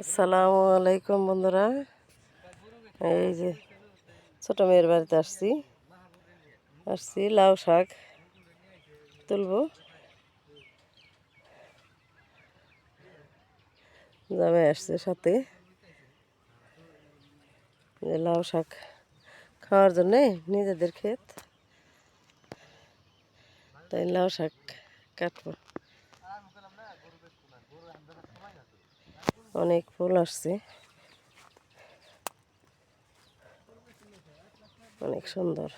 আসসালামু আলাইকুম, বন্ধুরা। এই যে ছোট মেয়ের বাড়িতে আসছি। আসছি, লাউ শাক তুলবো। যাবে আসছে সাথে। যে লাউ শাক খাওয়ার জন্যে নিজেদের ক্ষেত। তাই লাউ শাক কাটবো। অনেক ফুল আসছে। অনেক সুন্দর।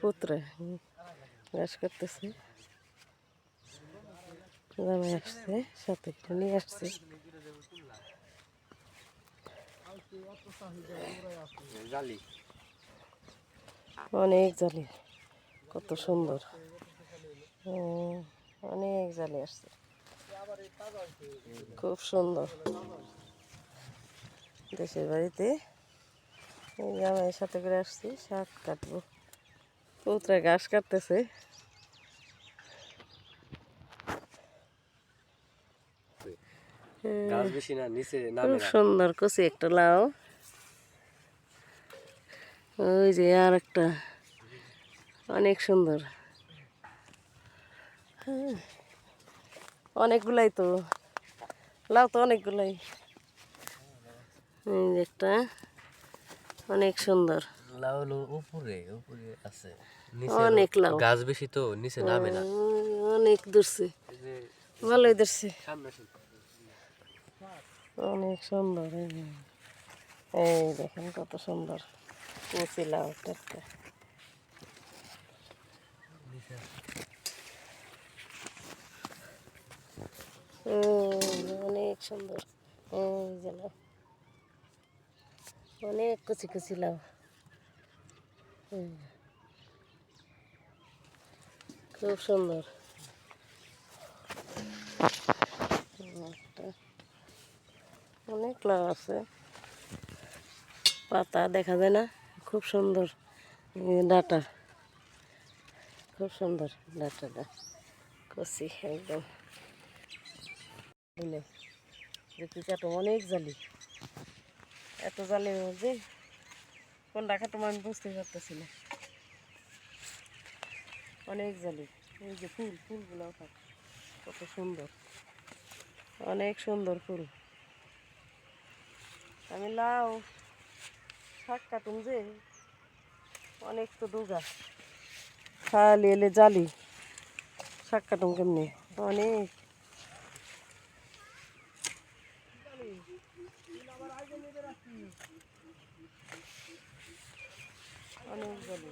পুত্রে। ঘাস করতেছে জামাই আসছে, সাথে নিয়ে আসছে। অনেক জালি, কত সুন্দর। অনেক জালি আসছে। খুব সুন্দর। দেশের বাড়িতে এই জামাইয়ের সাথে করে আসছি শাক কাটবো। পুত্রা ঘাস কাটতেছে। খুব সুন্দর কচি একটা লাউ। ওই যে আর একটা। অনেক সুন্দর। হ্যাঁ, অনেকগুলাই তো। লাউ তো অনেকগুলাই। একটা অনেক সুন্দর। লাউ উপরে উপরে আছে। অনেক লাউ। গাছ বেশি তো নিচে নামে না। অনেক ভালোই অনেক সুন্দর এই দেখেন কত সুন্দর। লাউ অনেক সুন্দর। অনেক কচি কচি লাউ খুব সুন্দর। অনেক লাউ আছে। পাতা দেখা যায় না? খুব সুন্দর। ডাটা। খুব সুন্দর ডাটাটা। কচি, একদম। দিলে। দেখি কাটো, অনেক জালি। এত জালির মধ্যে কোনটা কাটবো আমি বুঝতে পারতেছি না। অনেক জালি। এই যে ফুল ফুলগুলো থাক, কত সুন্দর। অনেক সুন্দর ফুল। আমি লাউ, শাক কাটুম যে, অনেক তো ডুগা খালি এলে জালি। শাক কাটুম কেমনি? অনেক। অনেক জালি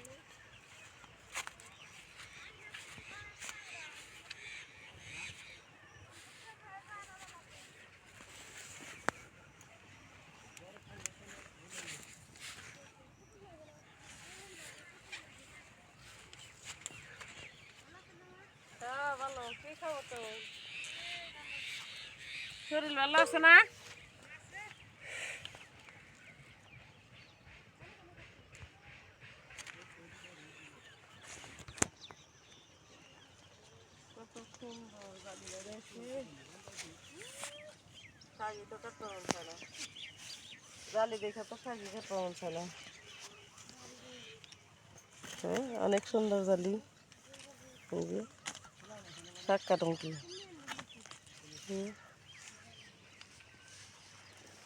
হ্যাঁ ভালো। কি খাব তো শরীর ভালো আছে না কত সুন্দর গাড়ি রয়েছে হ্যাঁ অনেক সুন্দর জালি। শাক কাটুন কি।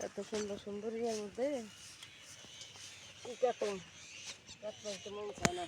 এত সুন্দর সুন্দর ইয়ের মধ্যে কি কাটুন। মন চায় না।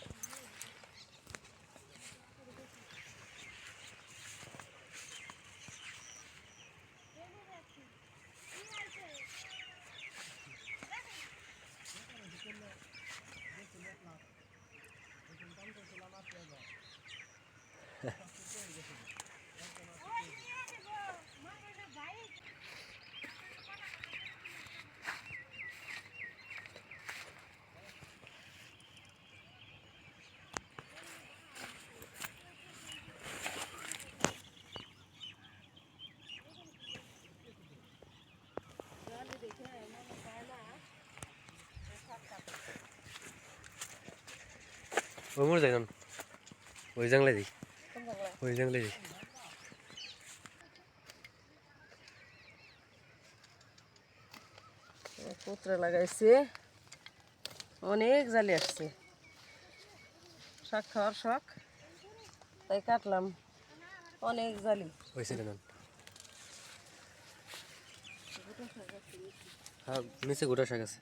ওমর যাই ওই জাংলাই যাই ওই জাংলাই যাই পুত্রা লাগাইছে। অনেক জালি আসছে। শাক খাওয়ার শখ। তাই কাটলাম। অনেক জালি। হয়েছিল না হ্যাঁ নিচে গোটা শাক আছে।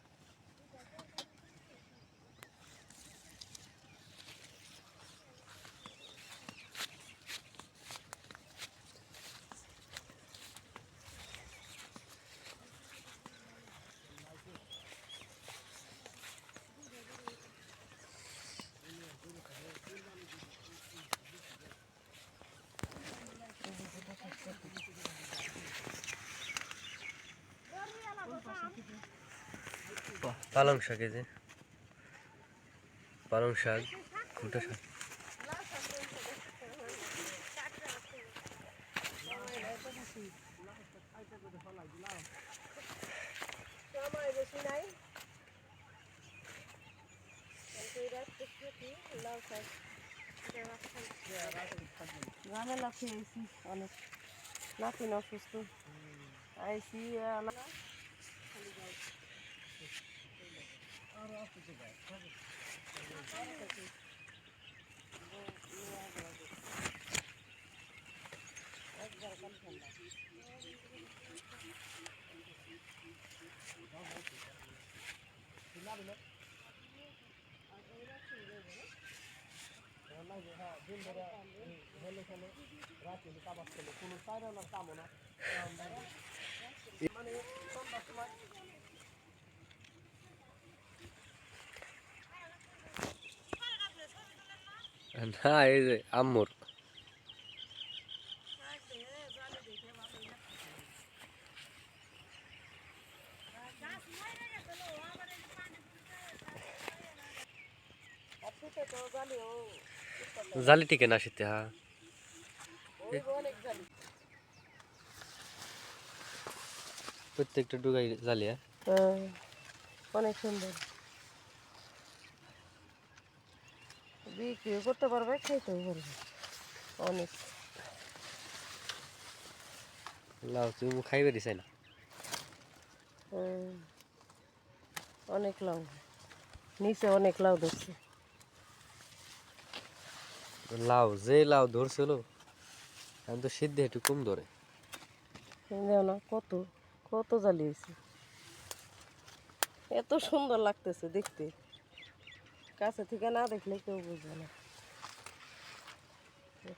পালং শাক এই যে। পালং শাক গোটা শাক। লাফিয়ে আইসি অনেক। লাফিন অসুস্থ। আইসি মানে না এই যে আম্মুর জালি টিকে না শীতে হ্যাঁ অনেক জালি প্রত্যেকটা ডুগাই জালি হ্যাঁ হ্যাঁ, অনেক সুন্দর বিক্রিও করতে পারবে খাইতেও পারবে। অনেক। লাউ তুমি খাইবে দিছাই না? অনেক লাউ। নিচে অনেক লাউ ধরছে। লাউ যে লাউ ধরছিল এখন তো সিদ্ধে একটু কম ধরে। দেখো না কত কত জালি হয়েছে এত সুন্দর লাগতেছে দেখতে। কাছে থেকে না দেখলে কেউ বুঝবে না।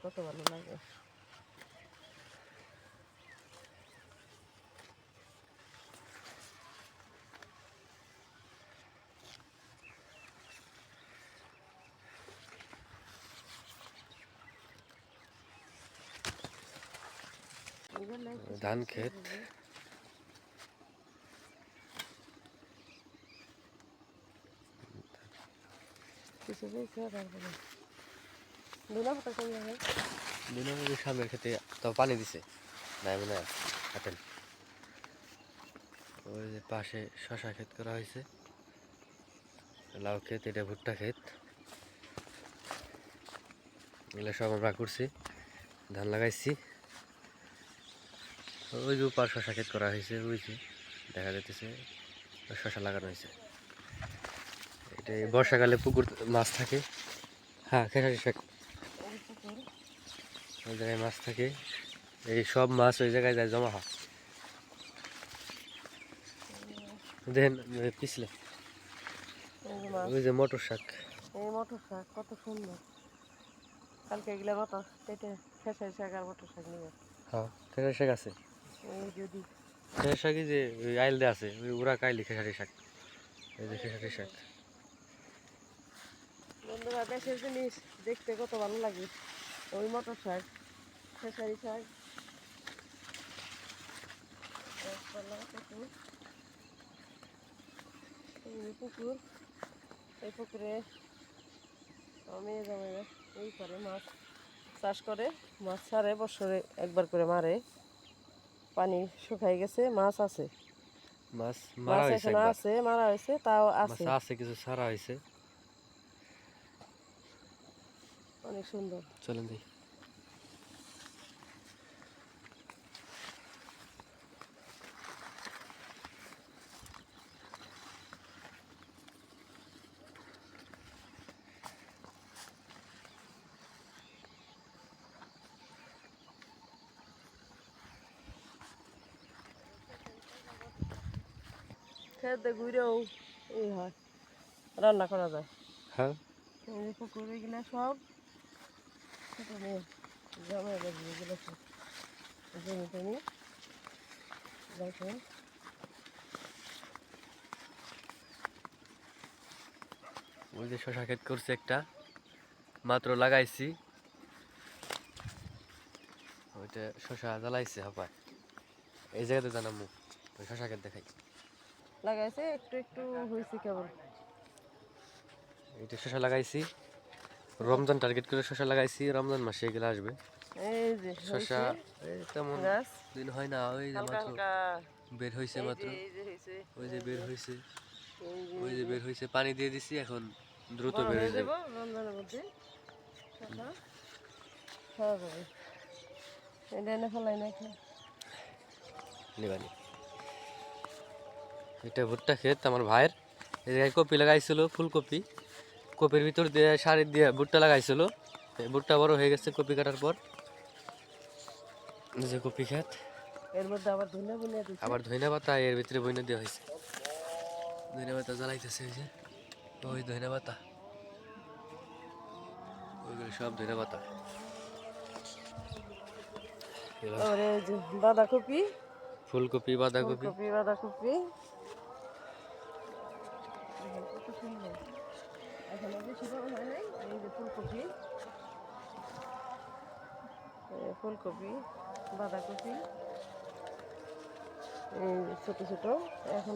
কত ভালো লাগে। ধান ক্ষেত। জায়গায় দিনামুড়ির সামনের খেতে তো পানি দিছে হাঁটেন ওই যে পাশে শশা ক্ষেত করা হয়েছে। লাউ ক্ষেত, এটা ভুট্টা ক্ষেত। এগুলো সব আমরা করছি, ধান লাগাইছি। ওই যে পার শশা ক্ষেত করা হয়েছে ওই দেখা যাইতেছে, শশা লাগানো হয়েছে। এটা বর্ষাকালে পুকুর মাছ থাকে। হ্যাঁ খেসারি শাক। ওই জায়গায় মাছ থাকে। এই সব মাছ ওই জায়গায় যায় জমা হয়। দেখেন পিছলে। ওই যে মটর শাক। এই মটর শাক কত সুন্দর। কালকে এগুলো মটর কেটে খেসারি শাক আর মটর শাক নিয়ে হ্যাঁ খেসারি শাক আছে। এই যদি খেসারি শাকই যে আইল দিয়ে আছে ওই ওরা কাইলি খেসারি শাক। এই যে খেসারি শাক। বন্ধুরা দেশের জিনিস দেখতে কত ভালো লাগে। ওই মটর শাক খেসারি শাক। পুকুর। এই পুকুর এই পুকুরে আমি জামাইরা এই করে মাছ চাষ করে। মাছ ছাড়ে বছরে একবার করে মারে। পানি শুকাই গেছে মাছ আছে। মাছ মারা মাছ আছে মারা হয়েছে তাও আছে। আছে কিছু সারা হয়েছে। অনেক সুন্দর। চলেন যাই খেতে ঘুরেও হয়। রান্না করা যায়। হ্যাঁ। পুকুরে কিনা সব ছোটো মেয়ে জমে ওই যে শশা ক্ষেত করছে একটা। মাত্র লাগাইছি। ওইটা শশা জ্বালাইছে হাপায় এই জায়গাতে জানামু ওই শশা ক্ষেত দেখাই। লাগাইছে একটু একটু হয়েছে কেবল। এইটা শশা লাগাইছি। রমজান টার্গেট করে শশা লাগাইছি রমজান মাসে এগুলো আসবে। শশা তেমন দিন হয় না ওই যে মাত্র বের হয়েছে মাত্র। ওই যে বের হয়েছে ওই যে বের হয়েছে পানি দিয়ে দিছি এখন দ্রুত বের হয়ে হয়ে যাবে। যাবে এটা ভুট্টা ক্ষেত আমার ভাইয়ের। এই জায়গায় কপি লাগাইছিল ফুলকপি। কপির ভিতর দিয়ে সারি দিয়ে ভুট্টা লাগাইছিল। ভুট্টা বড় হয়ে গেছে কপি কাটার পর। যে কপি ক্ষেত। এর মধ্যে আবার ধনে বুনে দিচ্ছে। আবার ধইনা পাতা এর ভিতরে বইনা দেওয়া হয়েছে। ধইনা পাতা জ্বালাইতেছে ওই যে। ওই ধইনা পাতা। ওইগুলো সব ধইনা পাতা। বাঁধাকপি। ফুলকপি বাঁধাকপি। ফুলকপি বাঁধাকপি কত সুন্দর এখনও বেশি বড় হয় নাই এই যে ফুলকপি। ফুলকপি বাঁধাকপি ছোট ছোট এখন